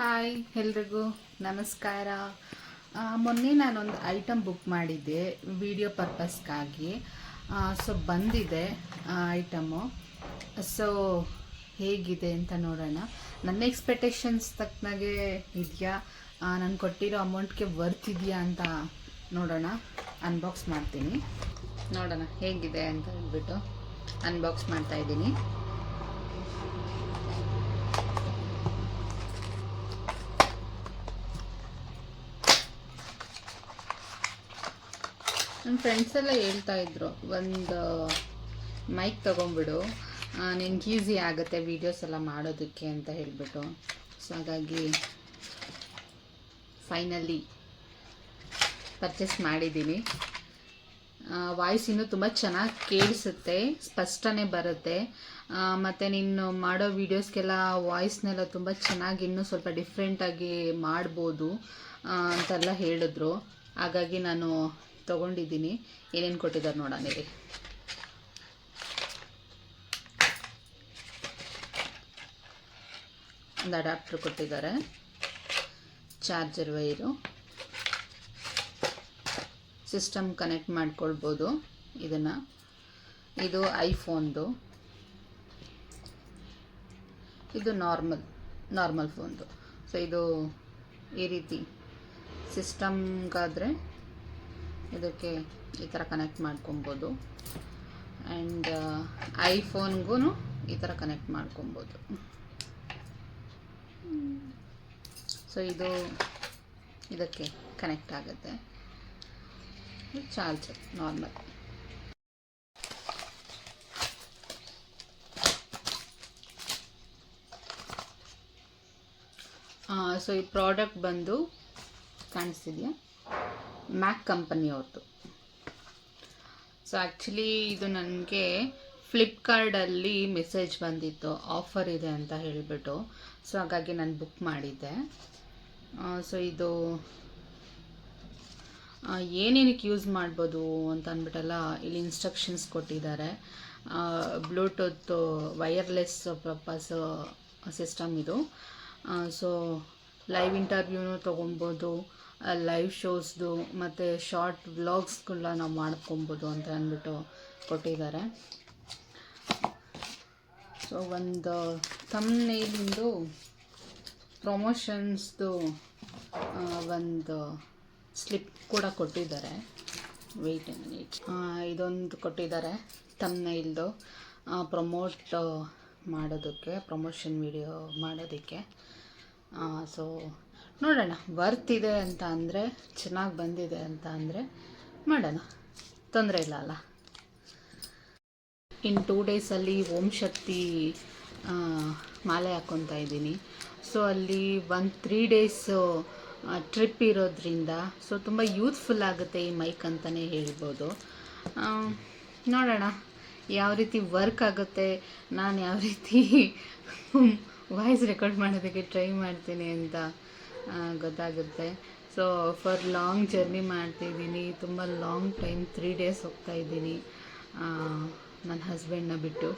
Hi ಎಲ್ರಿಗೂ ನಮಸ್ಕಾರ. ಮೊನ್ನೆ ನಾನೊಂದು ಐಟಮ್ ಬುಕ್ ಮಾಡಿದ್ದೆ, ವಿಡಿಯೋ ಪರ್ಪಸ್ಗಾಗಿ. ಸೊ ಬಂದಿದೆ ಐಟಮು. ಸೊ ಹೇಗಿದೆ ಅಂತ ನೋಡೋಣ. ನನ್ನ ಎಕ್ಸ್ಪೆಕ್ಟೇಷನ್ಸ್ ತಕ್ಕನಾಗೆ ಇದೆಯಾ? ನಾನು ಕೊಟ್ಟಿರೋ ಅಮೌಂಟ್ಗೆ ವರ್ತ್ ಇದೆಯಾ ಅಂತ ನೋಡೋಣ. ಅನ್ಬಾಕ್ಸ್ ಮಾಡ್ತೀನಿ. ನೋಡೋಣ, ಹೇಗಿದೆ ಅಂತ ಹೇಳ್ಬಿಟ್ಟು ಅನ್ಬಾಕ್ಸ್ ಮಾಡ್ತಾ ನನ್ನ ಫ್ರೆಂಡ್ಸ್ ಎಲ್ಲ ಹೇಳ್ತಾ ಇದ್ರು, ಒಂದು ಮೈಕ್ ತೊಗೊಂಬಿಡು ನಿನ್ಗೆ ಈಸಿ ಆಗುತ್ತೆ ವೀಡಿಯೋಸ್ ಎಲ್ಲ ಮಾಡೋದಕ್ಕೆ ಅಂತ ಹೇಳಿಬಿಟ್ಟು. ಸೊ ಹಾಗಾಗಿ ಫೈನಲಿ ಪರ್ಚೇಸ್ ಮಾಡಿದ್ದೀನಿ. ವಾಯ್ಸ್ ಇನ್ನೂ ತುಂಬ ಚೆನ್ನಾಗಿ ಕೇಳಿಸುತ್ತೆ, ಸ್ಪಷ್ಟನೇ ಬರುತ್ತೆ. ಮತ್ತು ನೀನು ಮಾಡೋ ವೀಡಿಯೋಸ್ಗೆಲ್ಲ ವಾಯ್ಸ್ನೆಲ್ಲ ತುಂಬ ಚೆನ್ನಾಗಿ ಇನ್ನೂ ಸ್ವಲ್ಪ ಡಿಫ್ರೆಂಟಾಗಿ ಮಾಡ್ಬೋದು ಅಂತೆಲ್ಲ ಹೇಳಿದ್ರು. ಹಾಗಾಗಿ ನಾನು ತೊಗೊಂಡಿದ್ದೀನಿ. ಏನೇನು ಕೊಟ್ಟಿದ್ದಾರೆ ನೋಡೋಣ ಇಲ್ಲಿ ಒಂದು ಅಡಾಪ್ಟರ್ ಕೊಟ್ಟಿದ್ದಾರೆ. Charger wire. ಸಿಸ್ಟಮ್ ಕನೆಕ್ಟ್ ಮಾಡ್ಕೊಳ್ಬೋದು. ಇದನ್ನು. ಇದು ಐಫೋನ್ದು. ಇದು ನಾರ್ಮಲ್ ನಾರ್ಮಲ್ ಫೋನ್ದು ಸೊ ಇದು ಈ ರೀತಿ. ಸಿಸ್ಟಮ್ಗಾದರೆ ಇದಕ್ಕೆ ಈ ಥರ ಕನೆಕ್ಟ್ ಮಾಡ್ಕೊಬೋದು. ಆ್ಯಂಡ್ ಐಫೋನ್ಗೂ ಈ ಥರ ಕನೆಕ್ಟ್ ಮಾಡ್ಕೊಬೋದು. ಸೊ ಇದು ಇದಕ್ಕೆ ಕನೆಕ್ಟ್ ಆಗುತ್ತೆ. ಚಾರ್ಜರ್ ನಾರ್ಮಲ್ ಸೊ ಈ ಪ್ರಾಡಕ್ಟ್ ಬಂದು ಕಾಣಿಸ್ತಿದೆಯಾ? ಮ್ಯಾಕ್ ಕಂಪನಿಯವ್ರದ್ದು ಸೊ ಆ್ಯಕ್ಚುಲಿ ಇದು ನನಗೆ ಫ್ಲಿಪ್ಕಾರ್ಟಲ್ಲಿ ಮೆಸೇಜ್ ಬಂದಿತ್ತು. ಆಫರ್ ಇದೆ ಅಂತ ಹೇಳಿಬಿಟ್ಟು. ಸೊ ಹಾಗಾಗಿ ನಾನು ಬುಕ್ ಮಾಡಿದ್ದೆ. ಸೊ ಇದು ಏನೇನಕ್ಕೆ ಯೂಸ್ ಮಾಡ್ಬೋದು ಅಂತ ಅಂದ್ಬಿಟ್ಟೆಲ್ಲ, ಇಲ್ಲಿ ಇನ್ಸ್ಟ್ರಕ್ಷನ್ಸ್ ಕೊಟ್ಟಿದ್ದಾರೆ. ಬ್ಲೂಟೂತ್ ವೈರ್ಲೆಸ್ ಪರ್ಪಸ್ ಸಿಸ್ಟಮ್ ಇದು. ಸೊ ಲೈವ್ ಇಂಟರ್ವ್ಯೂನು ತೊಗೊಬೋದು. ಲೈವ್ ಶೋಸ್ದು ಮತ್ತು ಶಾರ್ಟ್ ವ್ಲಾಗ್ಸ್ಗಳನ್ನ ನಾವು ಮಾಡ್ಕೊಬೋದು ಅಂತ ಅಂದ್ಬಿಟ್ಟು ಕೊಟ್ಟಿದ್ದಾರೆ. ಸೊ ಒಂದು ತಮ್ಮನೇಲಿಂದು ಪ್ರಮೋಷನ್ಸ್ದು ಒಂದು ಸ್ಲಿಪ್ ಕೂಡ ಕೊಟ್ಟಿದ್ದಾರೆ. ವೆಯ್ಟ್ ಮಿನಿಟ್ ಇದೊಂದು ಕೊಟ್ಟಿದ್ದಾರೆ ತಮ್ಮನೇಲ್ದು ಪ್ರಮೋಟ್ ಮಾಡೋದಕ್ಕೆ ಪ್ರಮೋಷನ್ ವಿಡಿಯೋ ಮಾಡೋದಕ್ಕೆ. ಸೊ ನೋಡೋಣ. ವರ್ತ್ ಇದೆ ಅಂತ ಅಂದರೆ, ಚೆನ್ನಾಗಿ ಬಂದಿದೆ ಅಂತ ಅಂದರೆ ಮಾಡೋಣ. ತೊಂದರೆ ಇಲ್ಲ ಅಲ್ಲ? ಇನ್ ಟೂ ಡೇಸಲ್ಲಿ ಓಂ ಶಕ್ತಿ ಮಾಲೆ ಹಾಕ್ಕೊತಾ ಇದ್ದೀನಿ. ಸೊ ಅಲ್ಲಿ ಒನ್ ತ್ರೀ ಡೇಸು ಟ್ರಿಪ್ ಇರೋದ್ರಿಂದ ಸೊ ತುಂಬ ಯೂತ್ಫುಲ್ ಆಗುತ್ತೆ ಈ ಮೈಕ್ ಅಂತಲೇ ಹೇಳ್ಬೋದು. ನೋಡೋಣ. ಯಾವ ರೀತಿ ವರ್ಕ್ ಆಗುತ್ತೆ, ನಾನು ಯಾವ ರೀತಿ ವಾಯ್ಸ್ ರೆಕಾರ್ಡ್ ಮಾಡೋದಕ್ಕೆ ಟ್ರೈ ಮಾಡ್ತೀನಿ ಅಂತ. ಗೊತ್ತಾಗುತ್ತೆ. ಸೊ ಫಾರ್ ಲಾಂಗ್ ಜರ್ನಿ ಮಾಡ್ತಿದ್ದೀನಿ. ತುಂಬ ಲಾಂಗ್ ಟೈಮ್ ತ್ರೀ ಡೇಸ್ ಹೋಗ್ತಾ ಇದ್ದೀನಿ. ನನ್ನ ಹಸ್ಬೆಂಡ್ನ ಬಿಟ್ಟು.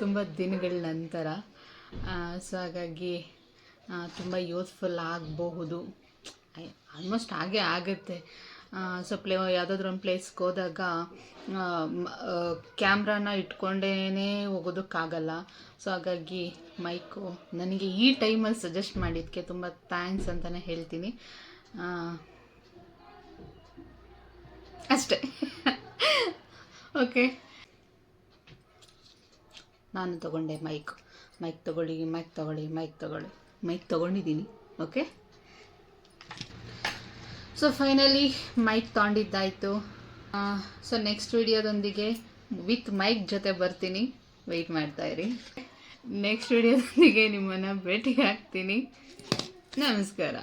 ತುಂಬ ದಿನಗಳ ನಂತರ. ಸೊ ಹಾಗಾಗಿ ತುಂಬ ಯೂಸ್ಫುಲ್ ಆಗಬಹುದು. ಆಲ್ಮೋಸ್ಟ್ ಹಾಗೆ ಆಗುತ್ತೆ. ಸೊ ಪ್ಲೇ ಯಾವುದಾದ್ರೂ ಒಂದು ಪ್ಲೇಸ್ಗೆ ಹೋದಾಗ ಕ್ಯಾಮ್ರಾನ ಇಟ್ಕೊಂಡೇ ಹೋಗೋದಕ್ಕಾಗಲ್ಲ. ಸೊ ಹಾಗಾಗಿ ಮೈಕು, ನನಗೆ ಈ ಟೈಮಲ್ಲಿ ಸಜೆಸ್ಟ್ ಮಾಡಿದ್ದಕ್ಕೆ ತುಂಬ ಥ್ಯಾಂಕ್ಸ್ ಅಂತಲೇ ಹೇಳ್ತೀನಿ. ಅಷ್ಟೇ. ಓಕೆ ನಾನು ತಗೊಂಡೆ ಮೈಕ್. ಮೈಕ್ ತಗೊಳ್ಳಿ ಮೈಕ್ ತಗೊಳ್ಳಿ ಮೈಕ್ ತಗೊಳ್ಳಿ, ಮೈಕ್ ತಗೊಂಡಿದ್ದೀನಿ. ಓಕೆ ಸೊ ಫೈನಲಿ ಮೈಕ್ ತಗೊಂಡಿದ್ದಾಯಿತು. ಸೊ ನೆಕ್ಸ್ಟ್ ವಿಡಿಯೋದೊಂದಿಗೆ ವಿತ್ ಮೈಕ್ ಜೊತೆ ಬರ್ತೀನಿ. ವೆಯ್ಟ್ ಮಾಡ್ತಾ ಇರಿ. ನೆಕ್ಸ್ಟ್ ವಿಡಿಯೋದೊಂದಿಗೆ ನಿಮ್ಮನ್ನು ಭೇಟಿ ಹಾಕ್ತೀನಿ ನಮಸ್ಕಾರ.